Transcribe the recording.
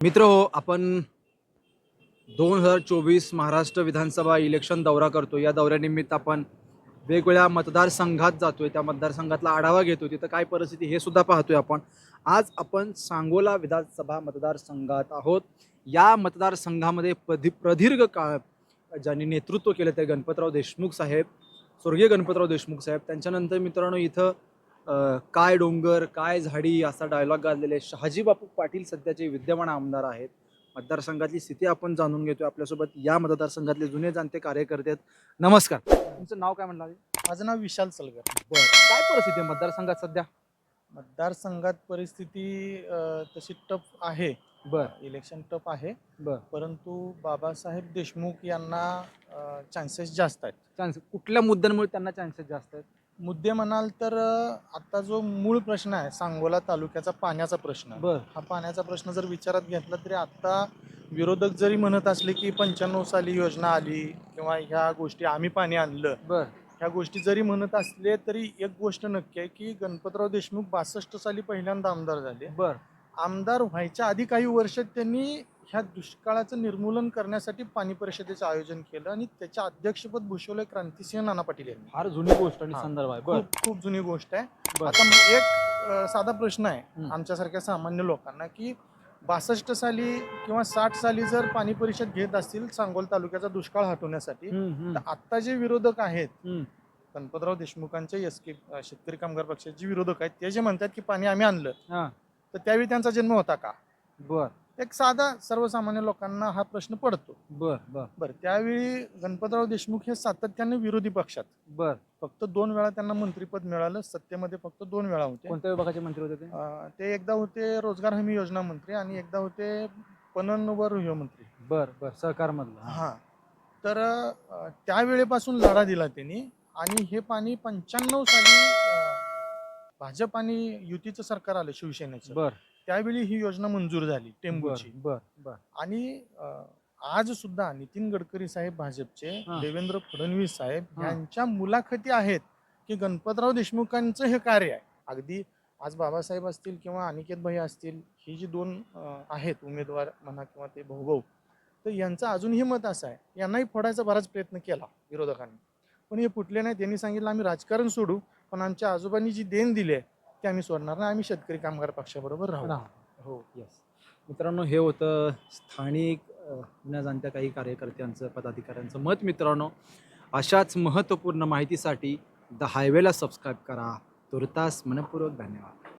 मित्र हो आपण दोन हजार चोवीस महाराष्ट्र विधानसभा इलेक्शन दौरा करतो. या दौऱ्यानिमित्त आपण वेगवेगळ्या मतदारसंघात जातोय. त्या मतदारसंघातला आढावा घेतो तिथं काय परिस्थिती हे सुद्धा पाहतोय आपण. आज आपण सांगोला विधानसभा मतदारसंघात आहोत. या मतदारसंघामध्ये प्रधि प्रदीर्घ काळ ज्यांनी नेतृत्व केलं ते गणपतराव देशमुख साहेब स्वर्गीय गणपतराव देशमुख साहेब. त्यांच्यानंतर मित्रांनो इथं काय डोंगर काय झाडी असा डायलॉग गाजलेले शहाजी बापू पाटील सध्याचे विद्यमान आमदार आहेत. मतदारसंघातली स्थिती आपण जाणून घेतोय आपल्यासोबत. या मतदारसंघातले जुने जाणते कार्यकर्ते आहेत. नमस्कार. तुमचं नाव काय म्हणलं? माझं नाव विशाल सलगर. बरं. काय परिस्थिती आहे मतदारसंघात सध्या? मतदारसंघात परिस्थिती अ, तशी टफ आहे. बर. इलेक्शन टफ आहे. बर. परंतु बाबासाहेब देशमुख यांना चान्सेस जास्त आहेत. चान्स कुठल्या मुद्द्यांमुळे त्यांना चान्सेस जास्त आहेत? मुद्दे म्हणाल तर आता जो मूळ प्रश्न आहे सांगोला तालुक्याचा पाण्याचा प्रश्न. बर. हा पाण्याचा प्रश्न जर विचारात घेतला तरी आता विरोधक जरी म्हणत असले की पंच्याण्णव साली योजना आली किंवा ह्या गोष्टी आम्ही पाणी आणलं. बर. ह्या गोष्टी जरी म्हणत असले तरी एक गोष्ट नक्की आहे की गणपतराव देशमुख बासष्ट साली पहिल्यांदा आमदार झाले. बर. आमदार व्हायच्या आधी काही वर्ष त्यांनी ह्या दुष्काळाचं निर्मूलन करण्यासाठी पाणी परिषदेचं आयोजन केलं आणि त्याच्या अध्यक्षपद भूषवलं क्रांतिसिंह नाना पाटील यांनी. फार जुनी गोष्ट आणि हा. संदर्भ आहे. बर. खूप खूप जुनी गोष्ट आहे. बर. आता एक अं, साधा प्रश्न आहे. आमच्यासारख्या सामान्य लोकांना की बासष्ट साली किंवा साठ साली जर पाणी परिषद घेत असतील सांगोल तालुक्याचा दुष्काळ हटवण्यासाठी हम्म, हम्म, तर आता जे विरोधक आहेत हम्म. गणपतराव देशमुखांचे एस के शेतकरी कामगार पक्षाचे जे विरोधक आहेत ते जे म्हणतात की पाणी आम्ही आणलं हा. तर त्यावेळी त्यांचा जन्म होता का? बर. एक साधा सर्वसामान्य लोकांना हा प्रश्न पडतो. बर बर. बरं त्यावेळी गणपतराव देशमुख हे सातत्याने विरोधी पक्षात बर. फक्त दोन वेळा त्यांना मंत्रीपद मिळालं सत्तेमध्ये फक्त दोन वेळा होते. कोणत्या विभागाचे मंत्री होते ते? अं, ते एकदा होते रोजगार हमी योजना मंत्री आणि एकदा होते पणन व मंत्री. बर बर सहकार मधला हा. तर अं, त्यावेळेपासून लढा दिला त्यांनी आणि हे पाणी पंच्याण्णव साली अं, भाजप आणि युतीचं सरकार आलं शिवसेनेचं. बर. त्यावेळी ही योजना मंजूर झाली टेंबूची. बर बर आणि अं, आज सुद्धा नितीन गडकरी साहेब भाजपचे हा. देवेंद्र फडणवीस साहेब हा. यांच्या मुलाखती आहेत की गणपतराव देशमुखांचं हे कार्य आहे. अगदी आज बाबासाहेब असतील किंवा अनिकेत भाई असतील ही जी दोन अं, आहेत उमेदवार म्हणा किंवा ते भाऊ तर यांचं अजूनही मत असं आहे. यांनाही फोडायचा बराच प्रयत्न केला विरोधकांनी. पण हे फुटले नाही त्यांनी सांगितलं आम्ही राजकारण सोडू पण आमच्या आजोबांनी जी देण दिली आहे ती आम्ही सोडणार नाही. आम्ही शेतकरी कामगार पक्षाबरोबर राहू. राहा. हो. येस मित्रांनो हे होतं स्थानिक न जाणत्या काही कार्यकर्त्यांचं पदाधिकाऱ्यांचं मत. मित्रांनो अशाच महत्त्वपूर्ण माहितीसाठी द हायवेला सबस्क्राईब करा. तुर्तास मनपूर्वक धन्यवाद.